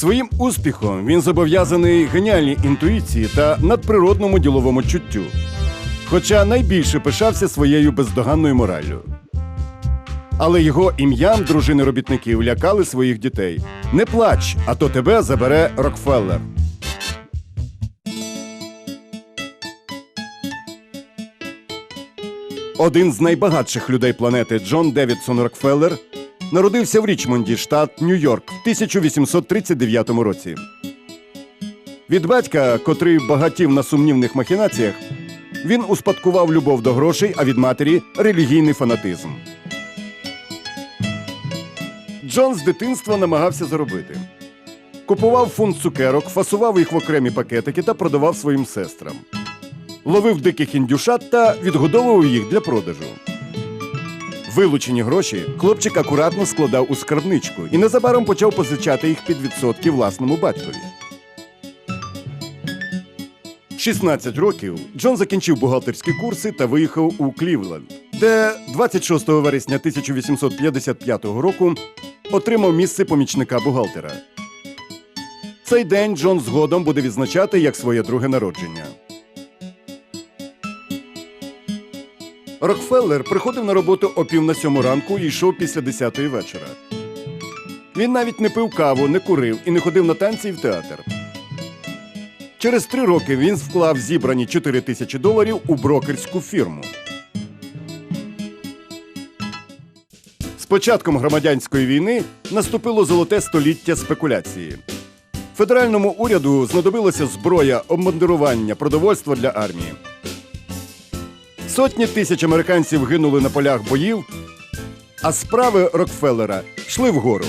Своїм успіхом він зобов'язаний геніальній інтуїції та надприродному діловому чуттю. Хоча найбільше пишався своєю бездоганною мораллю. Але його ім'ям дружини робітників лякали своїх дітей. Не плач, а то тебе забере Рокфеллер. Один з найбагатших людей планети Джон Девідсон Рокфеллер народився в Річмонді, штат Нью-Йорк, в 1839 році. Від батька, котрий багатів на сумнівних махінаціях, він успадкував любов до грошей, а від матері релігійний фанатизм. Джон з дитинства намагався заробити. Купував фунт цукерок, фасував їх в окремі пакетики та продавав своїм сестрам. Ловив диких індюшат та відгодовував їх для продажу. Вилучені гроші хлопчик акуратно складав у скарбничку і незабаром почав позичати їх під відсотки власному батькові. 16 років Джон закінчив бухгалтерські курси та виїхав у Клівленд, де 26 вересня 1855 року отримав місце помічника бухгалтера. Цей день Джон згодом буде відзначати як своє друге народження. Рокфеллер приходив на роботу о пів на сьому ранку і йшов після десятої вечора. Він навіть не пив каву, не курив і не ходив на танці і в театр. Через три роки він вклав зібрані 4 тисячі доларів у брокерську фірму. З початком громадянської війни наступило золоте століття спекуляції. Федеральному уряду знадобилася зброя, обмундирування, продовольство для армії. Сотні тисяч американців гинули на полях боїв, а справи Рокфеллера йшли вгору.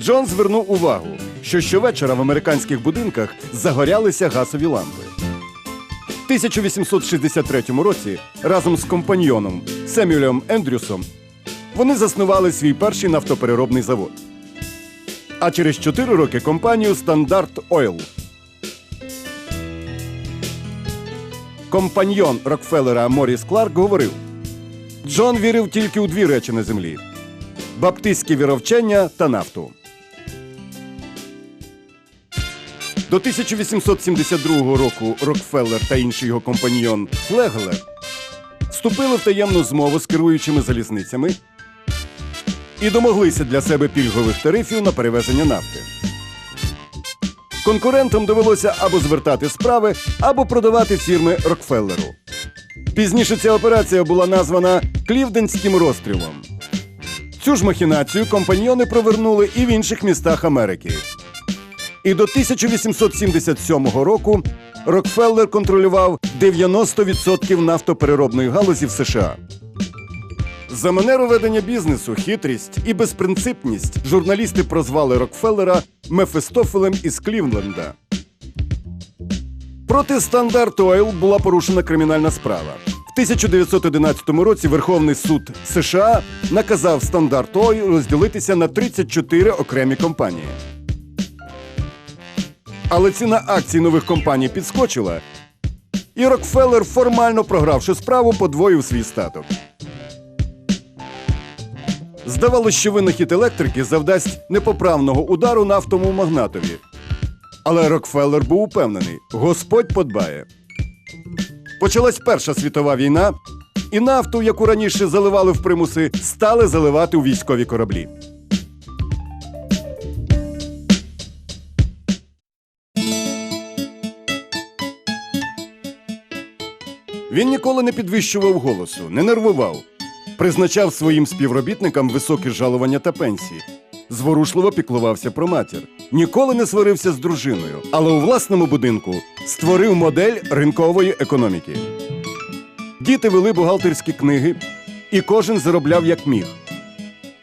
Джон звернув увагу, що щовечора в американських будинках загорялися газові лампи. В 1863 році разом з компаньйоном Семюелем Ендрюсом вони заснували свій перший нафтопереробний завод. А через 4 роки компанію Стандарт Ойл. Компаньйон Рокфеллера Моріс Кларк говорив: Джон вірив тільки у дві речі на землі: баптистське віровчення та нафту. До 1872 року Рокфеллер та інший його компаньйон Флеглер вступили в таємну змову з керуючими залізницями і домоглися для себе пільгових тарифів на перевезення нафти. Конкурентам довелося або звертати справи, або продавати фірми Рокфеллеру. Пізніше ця операція була названа Клівденським розстрілом. Цю ж махінацію компаньйони провернули і в інших містах Америки. І до 1877 року Рокфеллер контролював 90% нафтопереробної галузі в США. За манеру ведення бізнесу, хитрість і безпринципність журналісти прозвали Рокфеллера Мефистофелем із Клівленда. Проти Стандарт Ойл була порушена кримінальна справа. В 1911 році Верховний суд США наказав Стандарт Ойл розділитися на 34 окремі компанії. Але ціна акцій нових компаній підскочила, і Рокфеллер, формально програвши справу, подвоїв свій статок. Здавалося, що винахід електрики завдасть непоправного удару нафтовому магнатові. Але Рокфеллер був упевнений, Господь подбає. Почалась Перша світова війна, і нафту, яку раніше заливали в примуси, стали заливати у військові кораблі. Він ніколи не підвищував голосу, не нервував, призначав своїм співробітникам високі жалування та пенсії, зворушливо піклувався про матір, ніколи не сварився з дружиною, але у власному будинку створив модель ринкової економіки. Діти вели бухгалтерські книги, і кожен заробляв як міг.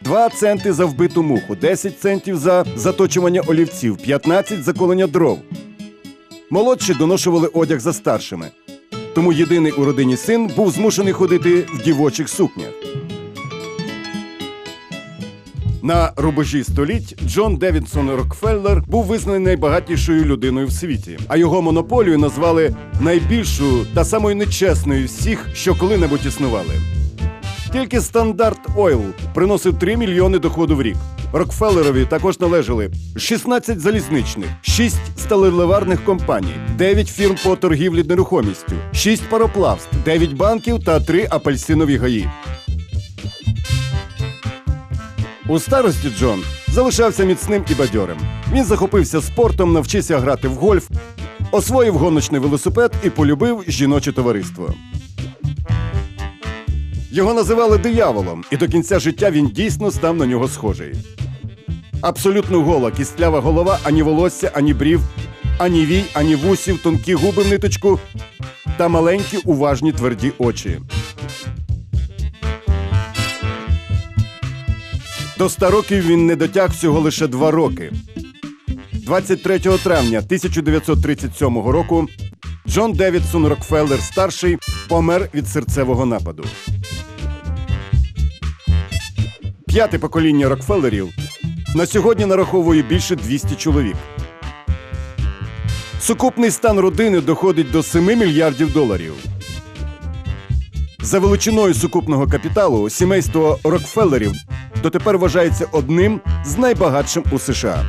Два центи за вбиту муху, 10 центів за заточування олівців, 15 за колення дров. Молодші доношували одяг за старшими. Тому єдиний у родині син був змушений ходити в дівочих сукнях. На рубежі століть Джон Девідсон Рокфеллер був визнаний найбагатішою людиною в світі, а його монополію назвали найбільшою та самою нечесною всіх, що коли-небудь існували. Тільки стандарт Ойл приносив 3 мільйони доходу в рік. Рокфеллерові також належали 16 залізничних, 6 сталеливарних компаній, 9 фірм по торгівлі нерухомістю, 6 пароплавств, 9 банків та 3 апельсинові гаї. У старості Джон залишався міцним і бадьорим. Він захопився спортом, навчився грати в гольф, освоїв гоночний велосипед і полюбив жіноче товариство. Його називали дияволом, і до кінця життя він дійсно став на нього схожий. Абсолютно гола, кістлява голова, ані волосся, ані брів, ані вій, ані вусів, тонкі губи в ниточку та маленькі уважні тверді очі. До 100 років він не дотяг всього лише два роки. 23 травня 1937 року Джон Девідсон Рокфеллер старший помер від серцевого нападу. П'яте покоління Рокфеллерів на сьогодні нараховує більше 200 чоловік. Сукупний стан родини доходить до 7 мільярдів доларів. За величиною сукупного капіталу сімейство Рокфеллерів дотепер вважається одним з найбагатшим у США.